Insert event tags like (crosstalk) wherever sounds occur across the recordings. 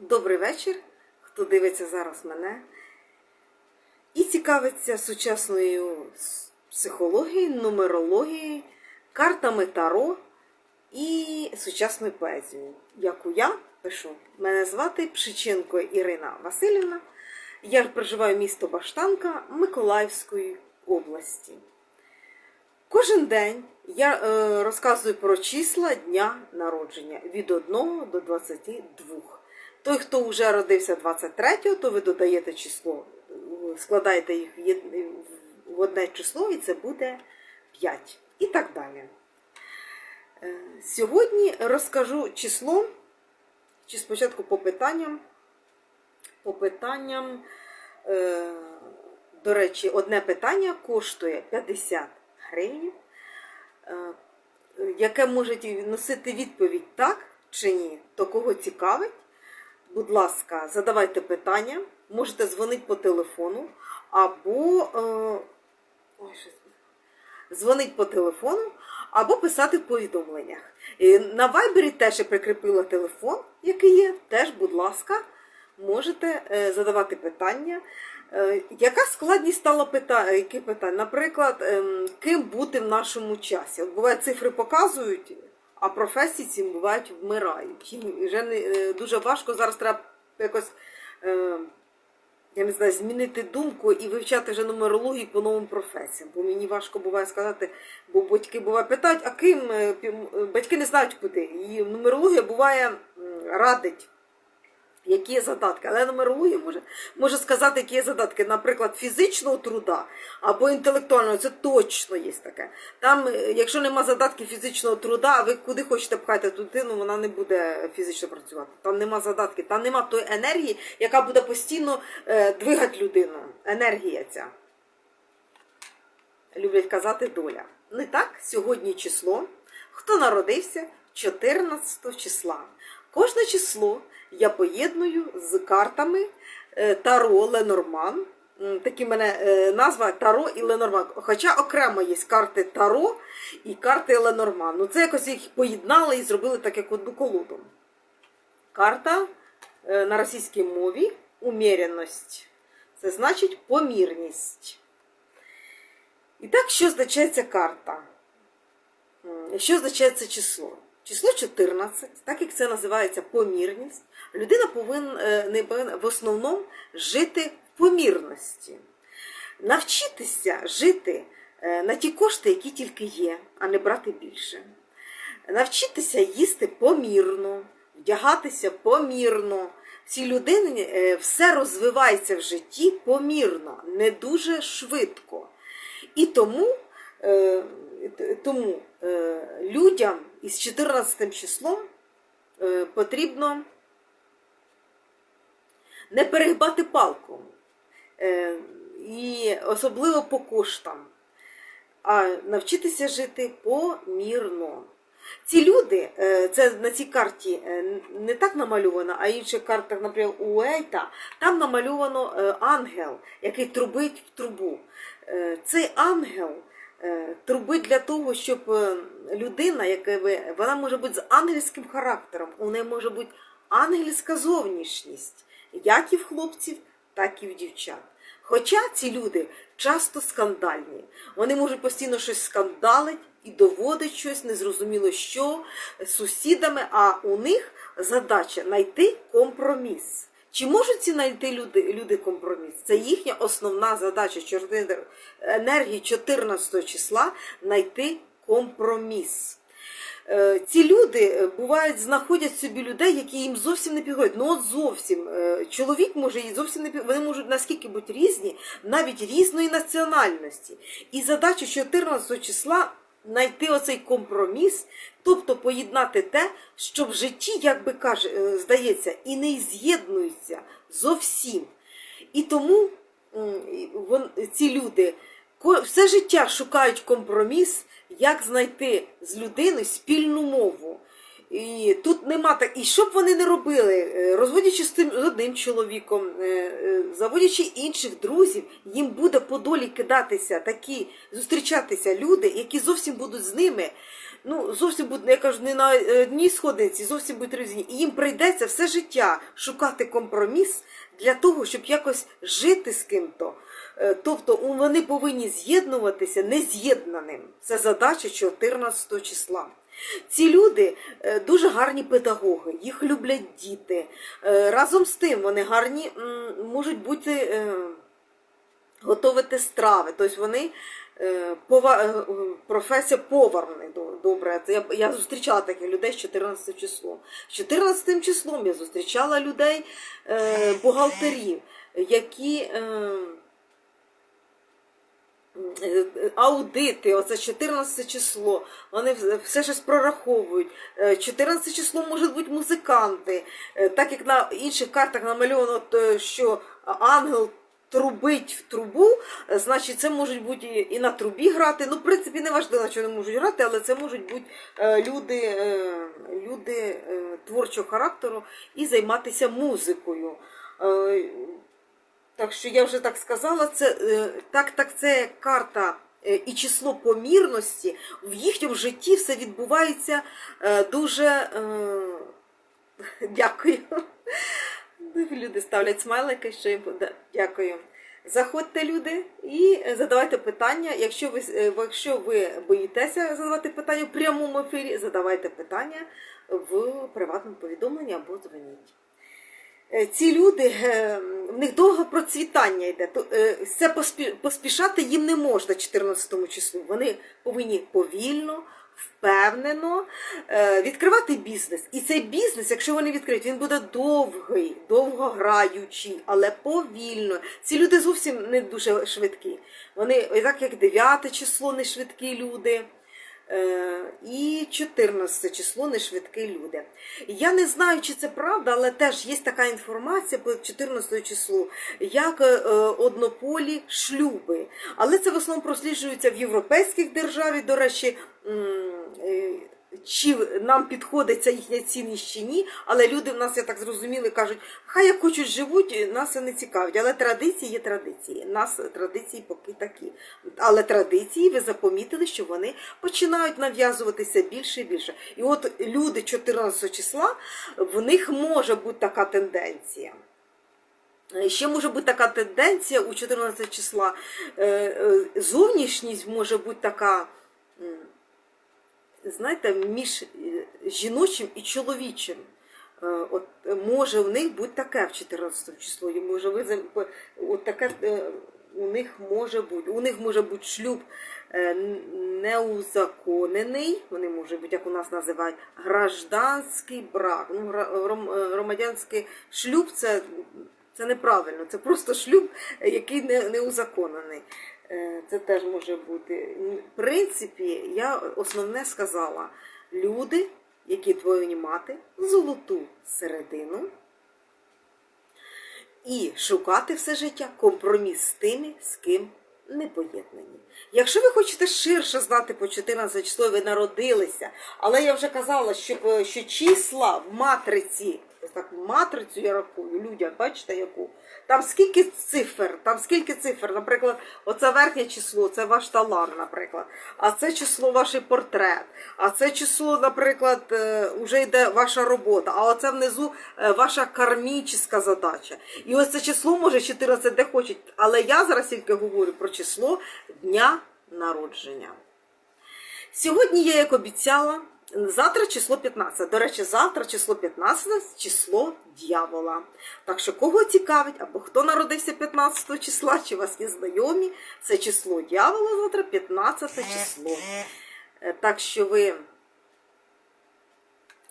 Добрий вечір, хто дивиться зараз мене і цікавиться сучасною психологією, нумерологією, картами Таро і сучасною поезією, яку я пишу. Мене звати Пшиченко Ірина Васильівна. Я проживаю місто Баштанка Миколаївської області. Кожен день я е, розказую про числа дня народження від 1 до 22. Той, хто вже родився 23-го, то ви додаєте число, складаєте їх в одне число, і це буде 5. І так далі. Е, Сьогодні розкажу число, чи спочатку по питанням. По питанням, е, до речі, одне питання коштує 50 гривень, е, яке може носити відповідь так чи ні, то кого цікавить. Будь ласка, задавайте питання, можете дзвонити по телефону, або е, дзвонить по телефону, або писати в повідомленнях. І на Вайбері теж я прикріпила телефон, який є. Теж, будь ласка, можете е, задавати питання. Е, Яка складність стала питання? Наприклад, ем, ким бути в нашому часі? От буває, цифри показують, а професії ці бувають вмирають. І вже не, е, дуже важко зараз треба якось. е, Я не знаю, змінити думку і вивчати вже нумерологію по новим професіям. Бо мені важко буває сказати, бо батьки буває питають, а ким е, батьки не знають куди. І нумерологія буває радить, які є задатки. Але нумерологія може, може сказати, які є задатки, наприклад, фізичного труда або інтелектуального. Це точно є таке. Там, е, якщо нема задатків фізичного труда, ви куди хочете пхати ту дитину, вона не буде фізично працювати. Там нема задатків, там нема тої енергії, яка буде постійно е, двигати людину. Енергія ця. Люблять казати доля. Не так, сьогодні число. Хто народився 14 числа. Кожне число я поєдную з картами е, Таро Ленорман. Такі мене е, назва Таро і Ленорман. Хоча окремо є карти Таро і карти Ленорман. Ну це якось їх поєднали і зробили так, як одну колоду. Карта е, на російській мові уміряність. Це значить помірність. І так, що означає ця карта? Що означає це число? Число 14, так як це називається помірність, людина повинна, е, повинна в основному жити в помірності. Навчитися жити е, на ті кошти, які тільки є, а не брати більше. Навчитися їсти помірно, вдягатися помірно. Цій людині е, все розвивається в житті помірно, не дуже швидко. І тому, тому е, із 14 числом е, потрібно не перегибати палку. Е, і особливо по коштам, а навчитися жити помірно. Ці люди, е, це на цій карті не так намальовано, а інших картах, наприклад, у Ейта, там намальовано ангел, який трубить в трубу. Цей ангел е, трубить для того, щоб е, людина, яка ви, вона може бути з ангельським характером, у неї може бути ангельська зовнішність, як і в хлопців, так і в дівчат. Хоча ці люди часто скандальні, вони можуть постійно щось скандалить і доводить щось, незрозуміло що з сусідами, а у них задача знайти компроміс. Чи можуть ці знайти люди, люди компроміс? Це їхня основна задача енергії 14 числа знайти компроміс. Е, Ці люди е, бувають знаходять собі людей, які їм зовсім не підходять. Ну от зовсім Е, чоловік може і зовсім не під- Вони можуть наскільки бути різні, навіть різної національності. І задача 14 числа знайти оцей компроміс, тобто поєднати те, що в житті, як би каже, е, здається, і не з'єднується зовсім. І тому ці люди все життя шукають компроміс, як знайти з людиною спільну мову. І тут нема так. І що б вони не робили, е, розводячи з тим з одним чоловіком, е, е, заводячи інших друзів, їм буде по долі кидатися такі, зустрічатися люди, які зовсім будуть з ними ну, зовсім будуть, я кажу, не на одній сходинці, зовсім будуть різні. І їм прийдеться все життя шукати компроміс для того, щоб якось жити з ким-то. Тобто вони повинні з'єднуватися нез'єднаним. Це задача 14 числа. Ці люди е, дуже гарні педагоги, їх люблять діти. Е, Разом з тим вони гарні можуть бути е, готувати страви. Тобто вони професія повар добре. Я, я зустрічала таких людей з 14 числом. З 14 числом я зустрічала людей, бухгалтерів, які. Е, Е, Аудити, оце 14 число, вони все щось прораховують. Е, 14 число можуть бути музиканти. Е, Так як на інших картах намальовано, е, що ангел трубить в трубу, е, значить це можуть бути і на трубі грати. Ну, в принципі, не важливо, що вони можуть грати, але це можуть бути е, люди, е, люди е, творчого характеру і займатися музикою. Так що я вже так сказала, це е, так, так це карта е, і число помірності. В їхньому житті все відбувається е, дуже (laughs) дякую. Люди ставлять смайлики, що їм дякую. Заходьте, люди, і задавайте питання. Якщо ви, якщо ви боїтеся задавати питання в прямому ефірі, задавайте питання в приватному повідомленні або дзвоніть. Е, ці люди, е, в них довго процвітання йде. Е, поспі- поспішати їм не можна 14 числу. Вони повинні повільно, впевнено відкривати бізнес. І цей бізнес, якщо вони відкриють, він буде довгий, довгограючий, але повільно. Ці люди зовсім не дуже швидкі. Вони, так як 9 число, не швидкі люди. Е, І 14 число не швидкі люди. Я не знаю, чи це правда, але теж є така інформація по 14 числу, як е, однополі шлюби. Але це в основному просліджується в європейських державах. До речі, е, чи нам підходиться їхня цінність чи ні, але люди в нас, я так зрозуміли, кажуть, хай як хочуть живуть, нас це не цікавить. Але традиції є традиції. Нас традиції поки такі. Але традиції, ви запомітили, що вони починають нав'язуватися більше і більше. І от люди 14 числа, в них може бути така тенденція. Ще може бути така тенденція у 14 числа. е, е, Зовнішність може бути така, знаєте, між е, жіночим і чоловічим. Е, От е, може в них бути таке в 14 число. Може ви от таке у них може бути. У них може бути шлюб неузаконений, вони може бути, як у нас називають, гражданський брак. Ну, громадянський шлюб це, це неправильно, це просто шлюб, який не, не узаконений. Е, Це теж може бути. В принципі, я основне сказала: люди, які повинні мати золоту середину і шукати все життя компроміс з тими, з ким не поєднані. Якщо ви хочете ширше знати по 14 число, ви народилися, але я вже казала, що, е, що числа в матриці, ось так матрицю я рахую, людям, бачите яку? Там скільки цифр, там скільки цифр, наприклад, оце верхнє число, це ваш талант, наприклад, а це число ваш портрет, а це число, наприклад, вже йде ваша робота, а оце внизу е, ваша кармічна задача. І ось це число може 14 де хочуть, але я зараз тільки говорю про число дня народження. Сьогодні я, як обіцяла, завтра число 15. До речі, завтра число 15 число дьявола. Так що, кого цікавить, або хто народився 15 числа, чи вас є знайомі, це число дьявола завтра 15 число. Е, Так що ви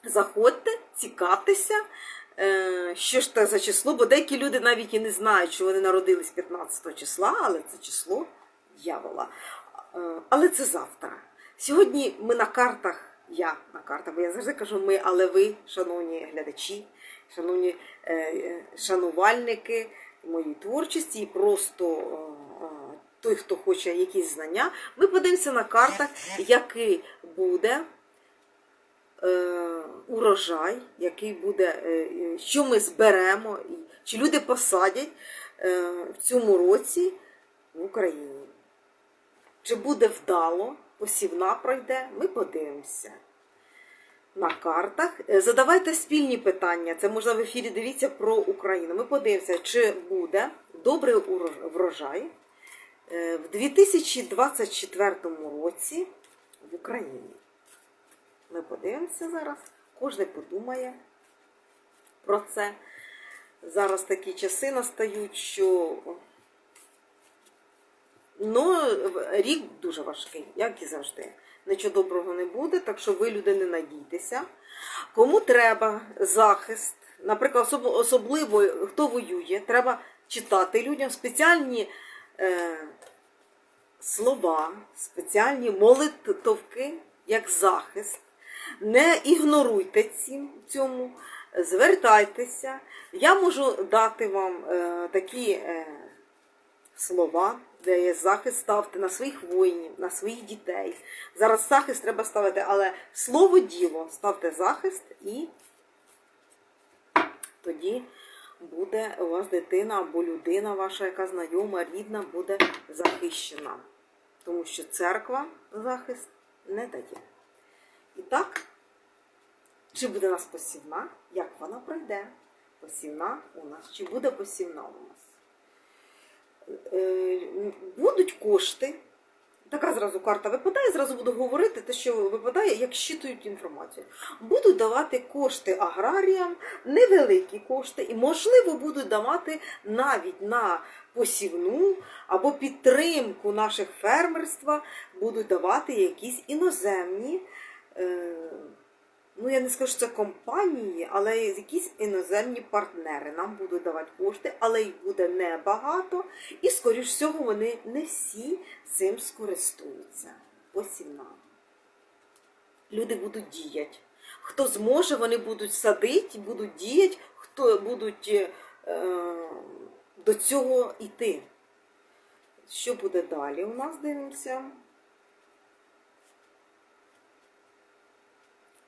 заходьте, цікавтеся, е, що ж це за число, бо деякі люди навіть і не знають, що вони народились 15 числа, але це число дьявола. Е, Але це завтра. Сьогодні ми на картах, я на картах, бо я завжди кажу ми, але ви, шановні глядачі, шановні е, е, шанувальники моєї творчості і просто е, той, хто хоче якісь знання, ми подивимося на картах, який буде урожай, який буде, що ми зберемо, чи люди посадять в цьому році в Україні. Чи буде вдало, посівна пройде, ми подивимося. На картах. Е, Задавайте спільні питання. Це можна в ефірі дивіться про Україну. Ми подивимося, чи буде добрий врожай е, в 2024 році в Україні. Ми подивимося зараз. Кожен подумає про це. Зараз такі часи настають, що ну, рік дуже важкий, як і завжди. Нічого доброго не буде, так що ви, люди, не надійтеся. Кому треба захист, наприклад, особливо хто воює, треба читати людям спеціальні е, слова, спеціальні молитовки, як захист. Не ігноруйте цьому, звертайтеся. Я можу дати вам е, такі е, слова, захист, ставте на своїх воїнів, на своїх дітей. Зараз захист треба ставити, але слово діло, ставте захист і тоді буде у вас дитина або людина ваша, яка знайома, рідна, буде захищена. Тому що церква захист не дає. І так, чи буде у нас посівна? Як вона пройде? Посівна у нас, чи буде посівна у нас? Е, Будуть кошти. Така зразу карта випадає, зразу буду говорити те, що випадає, як щитують інформацію. Будуть давати кошти аграріям, невеликі кошти, і, можливо, будуть давати навіть на посівну або підтримку наших фермерства, будуть давати якісь іноземні. Е, ну я не скажу, що це компанії, але якісь іноземні партнери нам будуть давати кошти, але їх буде небагато, і, скоріш всього, вони не всі цим скористуються. Посівна. Люди будуть діяти. Хто зможе, вони будуть садити, будуть діяти, хто будуть е, до цього йти. Що буде далі? У нас дивимося.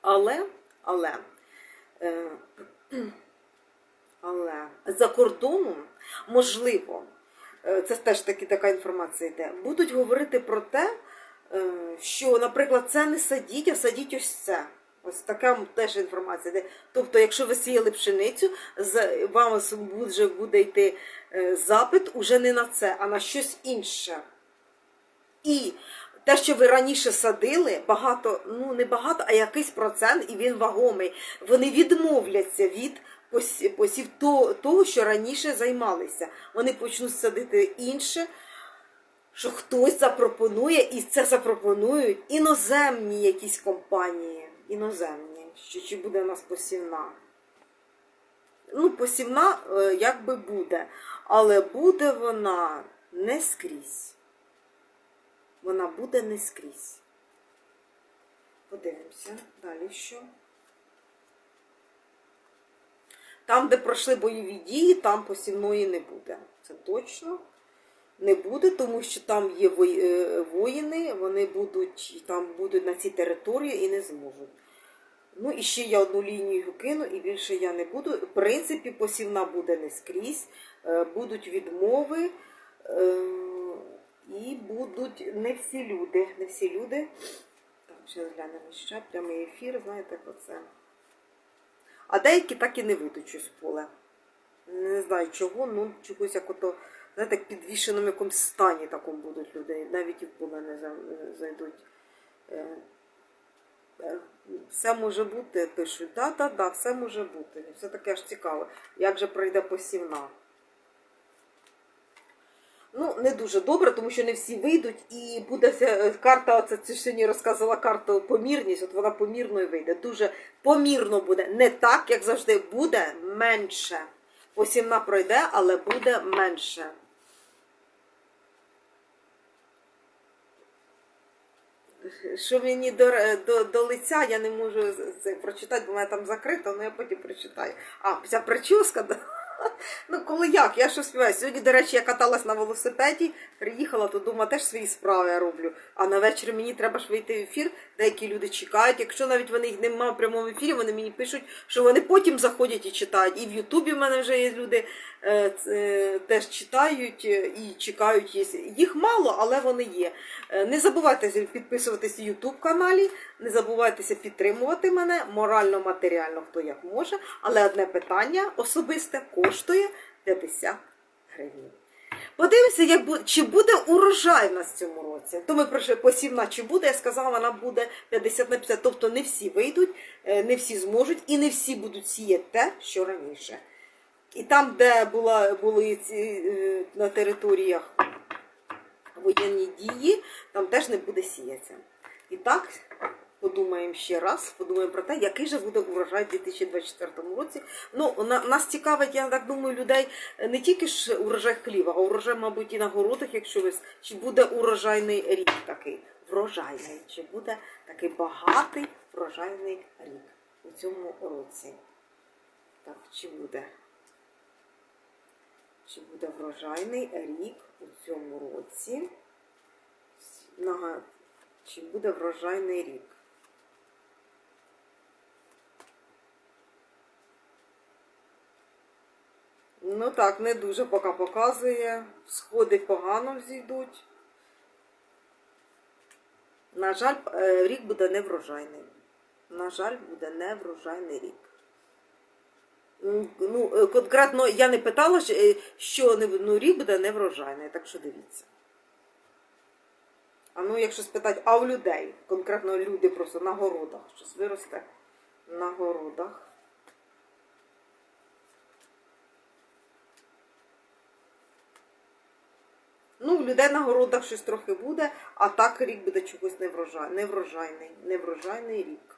Але, але, е, але за кордоном, можливо, е, це теж таки така інформація йде, будуть говорити про те, е, що, наприклад, це не садіть, а садіть ось це. Ось така теж інформація йде. Тобто, якщо ви сіяли пшеницю, вам вже буде йти запит уже не на це, а на щось інше. І те, що ви раніше садили, багато, ну не багато, а якийсь процент, і він вагомий. Вони відмовляться від посів того, що раніше займалися. Вони почнуть садити інше, що хтось запропонує, і це запропонують іноземні якісь компанії. Іноземні, що чи буде у нас посівна. Ну, посівна е, якби буде, але буде вона не скрізь вона буде не скрізь. Подивимося далі що. Там, де пройшли бойові дії, там посівної не буде. Це точно не буде, тому що там є е, воїни, вони будуть там будуть на цій території і не зможуть. Ну і ще я одну лінію кину, і більше я не буду. В принципі, посівна буде не скрізь, е, будуть відмови. І будуть не всі люди. Не всі люди. Так, ще глянемо ще прямий ефір, знаєте, як оце. А деякі так і не вийдуть щось в поле. Не знаю чого, ну чогось як ото, знаєте, як підвішеному якомусь стані такому будуть люди. Навіть і в поле не зайдуть. Е, е, Все може бути, пишуть. Так, так, так, все може бути. Все таке ж цікаво. Як же пройде посівна? Ну, не дуже добре, тому що не всі вийдуть, і буде е, карта, оце це сьогодні розказувала карту помірність, от вона помірною вийде. Дуже помірно буде. Не так, як завжди, буде менше. Посівна пройде, але буде менше. Що мені до, до, до лиця, я не можу це прочитати, бо мене там закрито, але я потім прочитаю. А, ця прическа? Ну, коли як? Я що співаю? Сьогодні, до речі, я каталась на велосипеді, приїхала, то думаю, теж свої справи я роблю. А на вечір мені треба ж вийти в ефір. Деякі люди чекають. Якщо навіть вони їх немає в прямому ефірі, вони мені пишуть, що вони потім заходять і читають. І в Ютубі в мене вже є люди, е, е, теж читають е, і чекають. Їх мало, але вони є. Е, Не забувайте підписуватися в Ютуб каналі, не забувайтеся підтримувати мене морально, матеріально, хто як може. Але одне питання особисте коштує 50 гривень. Подивимося, як чи буде урожай в нас в цьому році. То ми пройшли посівна, чи буде, я сказала, вона буде 50 на 50. Тобто не всі вийдуть, е, не всі зможуть і не всі будуть сіяти те, що раніше. І там, де була, були ці е, на територіях воєнні дії, там теж не буде сіятися. І так, подумаємо ще раз, подумаємо про те, який же буде урожай у 2024 році. Ну, нас цікавить, я так думаю, людей е, не тільки ж урожай хліба, а урожай, мабуть, і на городах, якщо ви, чи буде урожайний рік такий, врожайний, чи буде такий багатий врожайний рік у цьому році. Так, чи буде? Чи буде врожайний рік у цьому році? Чи буде врожайний рік? Ну так, не дуже поки показує. Сходи погано зійдуть. На жаль, е, рік буде неврожайний. На жаль, буде неврожайний рік. Ну, е, конкретно я не питала, що, е, ну, рік буде неврожайний, так що дивіться. А ну, якщо спитати, а у людей, конкретно люди просто на городах, щось виросте на городах. Ну, у людей на городах щось трохи буде, а так рік буде чогось неврожай, неврожайний, неврожайний рік.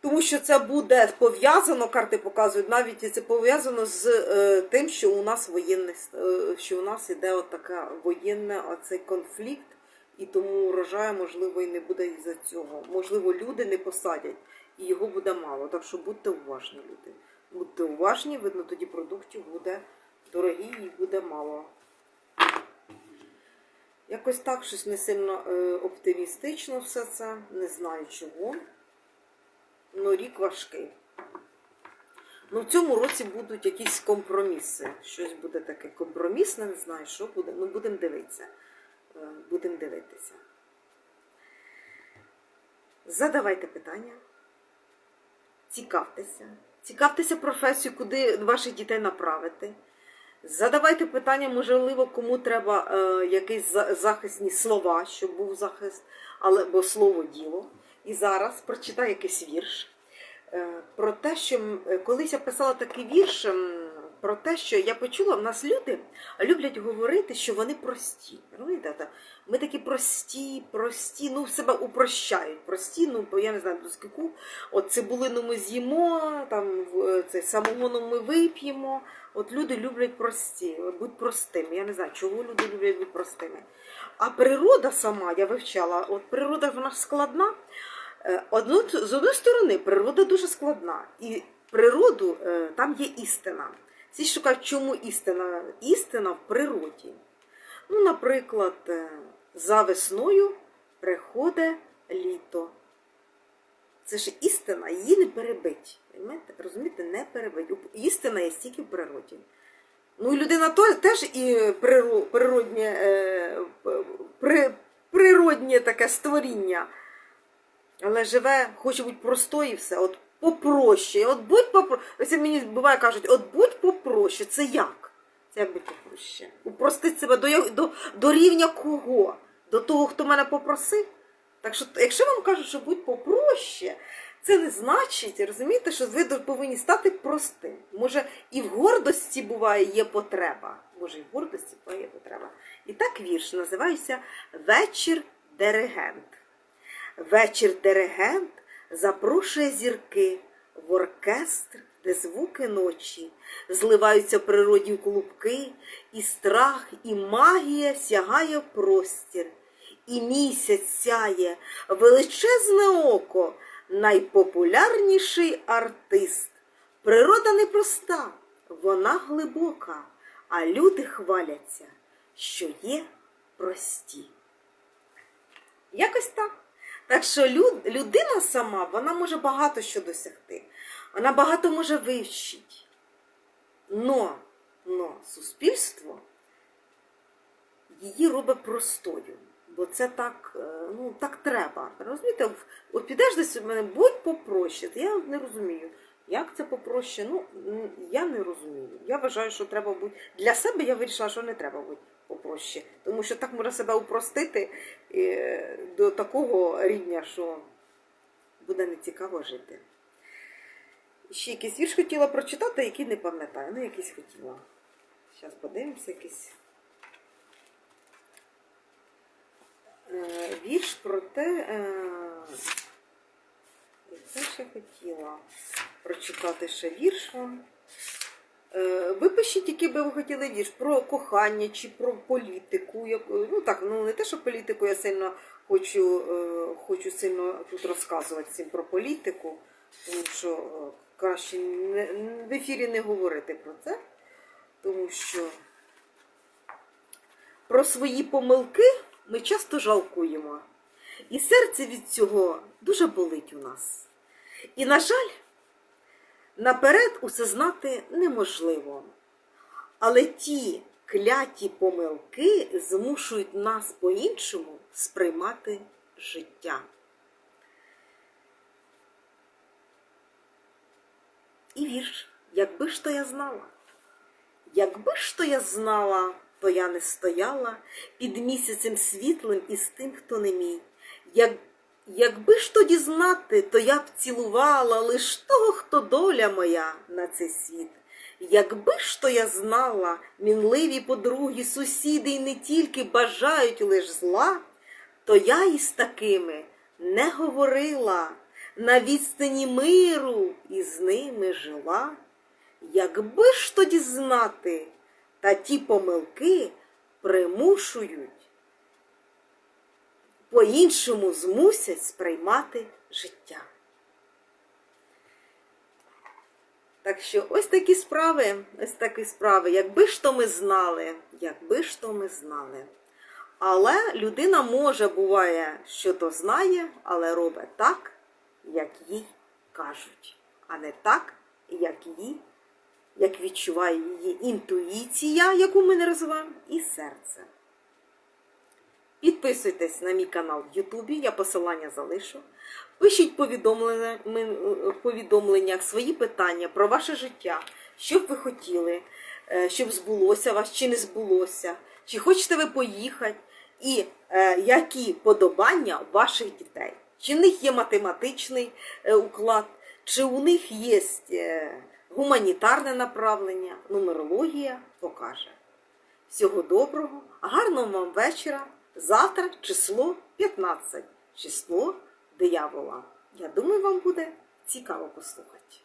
Тому що це буде пов'язано, карти показують, навіть це пов'язано з е, тим, що у нас воєнний, е, що у нас іде от така воєнна оцей конфлікт, і тому урожаю, можливо, і не буде із-за цього. Можливо, люди не посадять, і його буде мало. Так що будьте уважні, люди. Будьте уважні, видно, тоді продуктів буде дорогі і буде мало. Якось так щось не сильно е, оптимістично все це, не знаю чого. Ну, рік важкий. Ну, в цьому році будуть якісь компроміси. Щось буде таке компромісне, не знаю, що буде. Ну, будемо дивитися. Е, Будемо дивитися. Задавайте питання. Цікавтеся. Цікавтеся професію, куди ваших дітей направити. Задавайте питання, можливо, кому треба е, якісь захисні слова, щоб був захист, але бо слово діло. І зараз прочитаю якийсь вірш е, про те, що е, колись я писала такий вірш про те, що я почула, в нас люди люблять говорити, що вони прості. Розумієте? Ми такі прості, прості, ну себе упрощають. Прості, ну я не знаю, до скільки. От цибулину ми з'їмо, там в- самогоном ми вип'ємо. От люди люблять прості, будь простими. Я не знаю, чого люди люблять бути простими. А природа сама, я вивчала, от природа вона складна. Е, Одну, з одної сторони, природа дуже складна. І природу е, там є істина. Всі шукають, чому істина? Істина в природі. Ну, наприклад, е, за весною приходить літо. Це ж істина, її не перебить. Розумієте? Не перебить. Істина є стільки в природі. Ну і людина теж і природнє, е, при, природнє таке створіння. Але живе, хоче бути простою все. От попроще. От будь попроще. Ось мені буває кажуть, от будь попроще. Це як? Це як бути попроще? Упростити себе до, до, до рівня кого? До того, хто мене попросив? Так що, якщо вам кажуть, що будь попроще, це не значить, розумієте, що ви повинні стати простим. Може, і в гордості буває є потреба. Може, і в гордості буває потреба. І так вірш називається Вечір диригент. Вечір диригент запрошує зірки в оркестр, де звуки ночі зливаються в клубки, і страх, і магія сягає простір, і місяць сяє величезне око, найпопулярніший артист. Природа непроста, вона глибока, а люди хваляться, що є прості. Якось так. Так що люд, людина сама, вона може багато що досягти. Вона багато може вивчити. Но, но суспільство її робить простою. Бо це так, е, ну, так треба. Розумієте, от підеш десь у мене, будь попроще. Я не розумію, як це попроще. Ну, я не розумію. Я вважаю, що треба бути. Для себе я вирішила, що не треба бути попроще. Тому що так можна себе упростити е, до такого рівня, що буде нецікаво жити. Ще якийсь вірш хотіла прочитати, який не пам'ятаю. Ну, якийсь хотіла. Зараз подивимося, якийсь. Вірш про те, е, це ще хотіла прочитати ще вірш вам. Е, Ви пишіть, який би ви хотіли вірш про кохання чи про політику. Ну так, ну не те, що політику я сильно хочу, е, хочу сильно тут розказувати всім про політику, тому що е, краще в ефірі не говорити про це, тому що про свої помилки ми часто жалкуємо. І серце від цього дуже болить у нас. І, на жаль, наперед усе знати неможливо. Але ті кляті помилки змушують нас по-іншому сприймати життя. І вірш, якби ж то я знала. Якби ж то я знала, то я не стояла під місяцем світлим із тим, хто не мій. Як, якби ж тоді знати, то я б цілувала лиш того, хто доля моя на цей світ. Якби ж то я знала, мінливі подруги, сусіди й не тільки бажають лиш зла, то я із такими не говорила, на відстані миру і з ними жила. Якби ж тоді знати, та ті помилки примушують, по-іншому змусять сприймати життя. Так що ось такі справи, ось такі справи, якби ж то ми знали, якби ж то ми знали. Але людина може, буває, що то знає, але робить так, як їй кажуть, а не так, як їй як відчуває її інтуїція, яку ми не розвиваємо, і серце. Підписуйтесь на мій канал в Ютубі, я посилання залишу. Пишіть повідомлення, ми- повідомлення, свої питання про ваше життя, що б ви хотіли, е, щоб збулося вас чи не збулося, чи хочете ви поїхати, і е, які подобання ваших дітей. Чи в них є математичний е, уклад, чи у них є е, гуманітарне направлення, нумерологія покаже. Всього доброго, гарного вам вечора. Завтра число 15, число диявола. Я думаю, вам буде цікаво послухати.